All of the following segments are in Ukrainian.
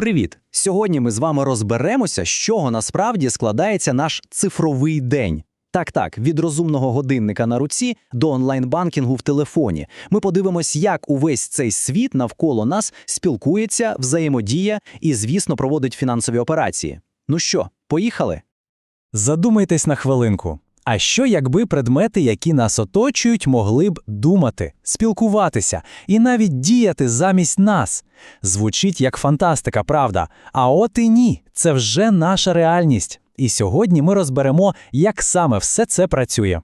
Привіт! Сьогодні ми з вами розберемося, з чого насправді складається наш цифровий день. Так, так, від розумного годинника на руці до онлайн-банкінгу в телефоні. Ми подивимось, як увесь цей світ навколо нас спілкується, взаємодіє і, звісно, проводить фінансові операції. Ну що, поїхали? Задумайтесь на хвилинку. А що, якби предмети, які нас оточують, могли б думати, спілкуватися і навіть діяти замість нас? Звучить як фантастика, правда? А от і ні, це вже наша реальність. І сьогодні ми розберемо, як саме все це працює.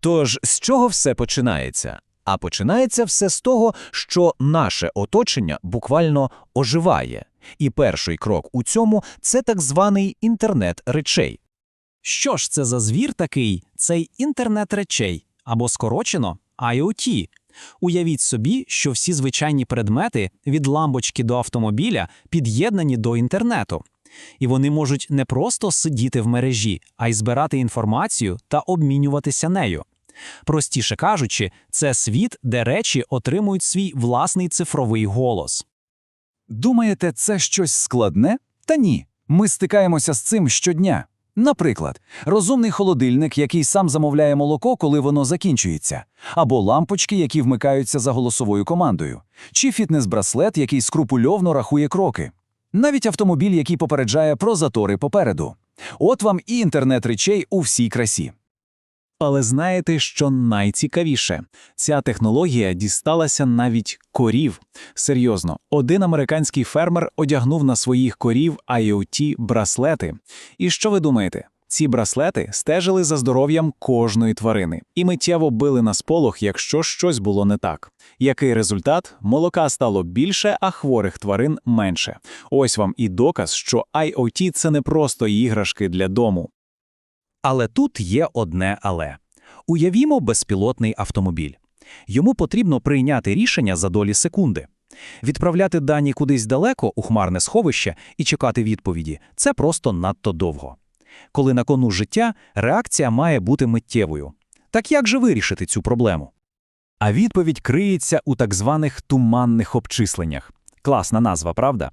Тож з чого все починається? А починається все з того, що наше оточення буквально оживає. І перший крок у цьому це так званий інтернет речей. Що ж це за звір такий? Цей інтернет речей або скорочено IoT. Уявіть собі, що всі звичайні предмети від лампочки до автомобіля під'єднані до інтернету. І вони можуть не просто сидіти в мережі, а й збирати інформацію та обмінюватися нею. Простіше кажучи, це світ, де речі отримують свій власний цифровий голос. Думаєте, це щось складне? Та ні. Ми стикаємося з цим щодня. Наприклад, розумний холодильник, який сам замовляє молоко, коли воно закінчується, або лампочки, які вмикаються за голосовою командою, чи фітнес-браслет, який скрупульовно рахує кроки, навіть автомобіль, який попереджає про затори попереду. От вам і інтернет речей у всій красі. Але знаєте, що найцікавіше? Ця технологія дісталася навіть корів. Серйозно, один американський фермер одягнув на своїх корів IoT браслети. І що ви думаєте? Ці браслети стежили за здоров'ям кожної тварини і миттєво били на сполох, якщо щось було не так. Який результат? Молока стало більше, а хворих тварин менше. Ось вам і доказ, що IoT – це не просто іграшки для дому. Але тут є одне але. Уявімо безпілотний автомобіль. Йому потрібно прийняти рішення за долі секунди. Відправляти дані кудись далеко у хмарне сховище і чекати відповіді – це просто надто довго. Коли на кону життя, реакція має бути миттєвою. Так як же вирішити цю проблему? А відповідь криється у так званих туманних обчисленнях. Класна назва, правда?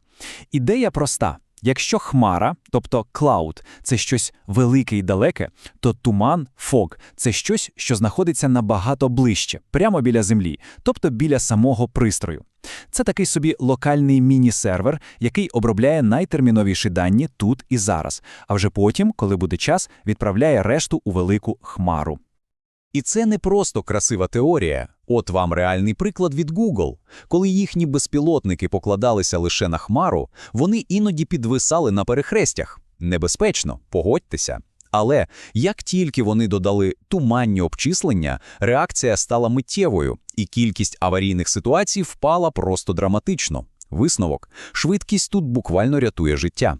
Ідея проста. Якщо хмара, тобто клауд, це щось велике і далеке, то туман, фог – це щось, що знаходиться набагато ближче, прямо біля землі, тобто біля самого пристрою. Це такий собі локальний міні-сервер, який обробляє найтерміновіші дані тут і зараз, а вже потім, коли буде час, відправляє решту у велику хмару. І це не просто красива теорія. От вам реальний приклад від Google. Коли їхні безпілотники покладалися лише на хмару, вони іноді підвисали на перехрестях. Небезпечно, погодьтеся. Але як тільки вони додали туманні обчислення, реакція стала миттєвою, і кількість аварійних ситуацій впала просто драматично. Висновок – швидкість тут буквально рятує життя.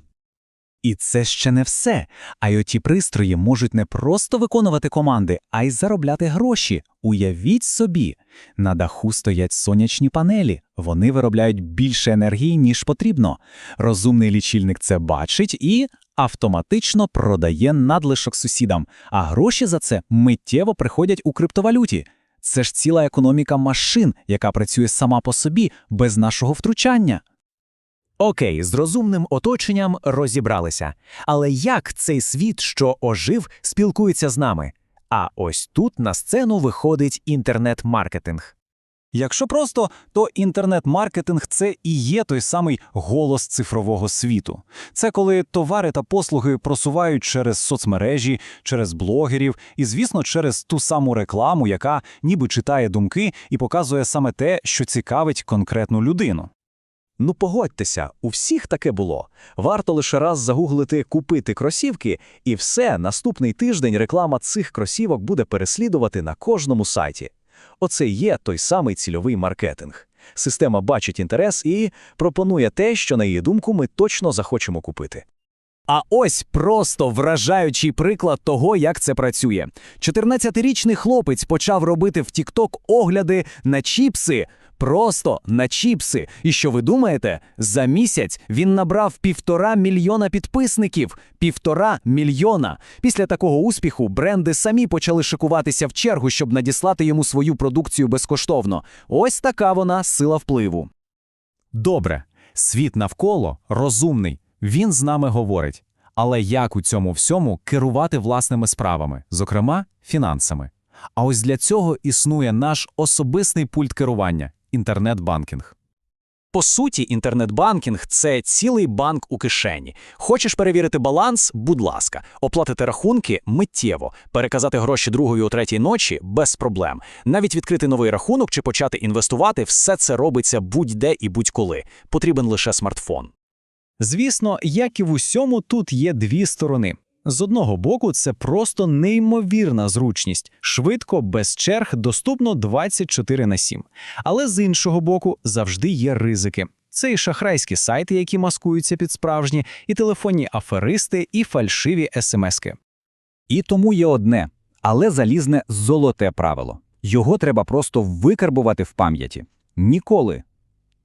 І це ще не все. IoT-пристрої можуть не просто виконувати команди, а й заробляти гроші. Уявіть собі, на даху стоять сонячні панелі. Вони виробляють більше енергії, ніж потрібно. Розумний лічильник це бачить і автоматично продає надлишок сусідам, а гроші за це миттєво приходять у криптовалюті. Це ж ціла економіка машин, яка працює сама по собі, без нашого втручання. Окей, з розумним оточенням розібралися. Але як цей світ, що ожив, спілкується з нами? А ось тут на сцену виходить інтернет-маркетинг. Якщо просто, то інтернет-маркетинг це і є той самий голос цифрового світу. Це коли товари та послуги просувають через соцмережі, через блогерів і, звісно, через ту саму рекламу, яка ніби читає думки і показує саме те, що цікавить конкретну людину. Ну погодьтеся, у всіх таке було. Варто лише раз загуглити купити кросівки, і все, наступний тиждень реклама цих кросівок буде переслідувати на кожному сайті. Оце є той самий цільовий маркетинг. Система бачить інтерес і пропонує те, що, на її думку, ми точно захочемо купити. А ось просто вражаючий приклад того, як це працює. 14-річний хлопець почав робити в TikTok огляди на чіпси. Просто на чіпси. І що ви думаєте? За місяць він набрав півтора мільйона підписників. Півтора мільйона. Після такого успіху бренди самі почали шикуватися в чергу, щоб надіслати йому свою продукцію безкоштовно. Ось така вона сила впливу. Добре. Світ навколо розумний, він з нами говорить. Але як у цьому всьому керувати власними справами, зокрема фінансами? А ось для цього існує наш особистий пульт керування інтернет-банкінг. По суті, інтернет-банкінг – це цілий банк у кишені. Хочеш перевірити баланс? Будь ласка. Оплатити рахунки – миттєво. Переказати гроші другої о третій ночі – без проблем. Навіть відкрити новий рахунок чи почати інвестувати – все це робиться будь-де і будь-коли. Потрібен лише смартфон. Звісно, як і в усьому, тут є дві сторони. З одного боку, це просто неймовірна зручність, швидко, без черг, доступно 24 на 7. Але з іншого боку, завжди є ризики. Це і шахрайські сайти, які маскуються під справжні, і телефонні аферисти, і фальшиві смски. І тому є одне, але залізне золоте правило. Його треба просто викарбувати в пам'яті. Ніколи.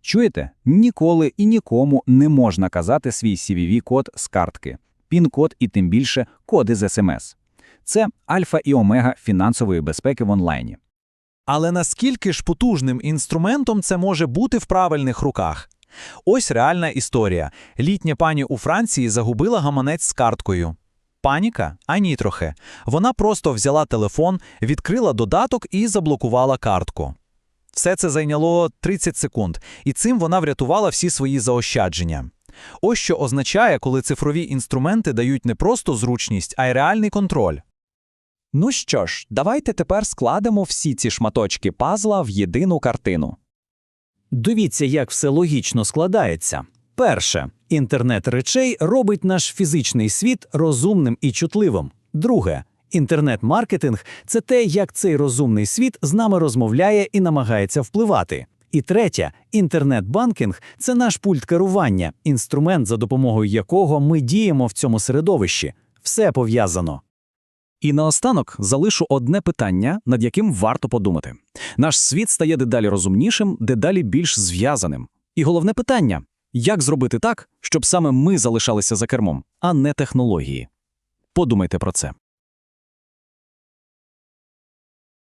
Чуєте? Ніколи і нікому не можна казати свій CVV-код з картки, пін-код і тим більше коди з СМС. Це альфа і омега фінансової безпеки в онлайні. Але наскільки ж потужним інструментом це може бути в правильних руках? Ось реальна історія. Літня пані у Франції загубила гаманець з карткою. Паніка? Ані трохи. Вона просто взяла телефон, відкрила додаток і заблокувала картку. Все це зайняло 30 секунд, і цим вона врятувала всі свої заощадження. Ось що означає, коли цифрові інструменти дають не просто зручність, а й реальний контроль. Ну що ж, давайте тепер складемо всі ці шматочки пазла в єдину картину. Дивіться, як все логічно складається. Перше, інтернет речей робить наш фізичний світ розумним і чутливим. Друге, інтернет-маркетинг це те, як цей розумний світ з нами розмовляє і намагається впливати. І третє, інтернет-банкінг це наш пульт керування, інструмент, за допомогою якого ми діємо в цьому середовищі. Все пов'язано. І наостанок залишу одне питання, над яким варто подумати. Наш світ стає дедалі розумнішим, дедалі більш зв'язаним. І головне питання як зробити так, щоб саме ми залишалися за кермом, а не технології? Подумайте про це.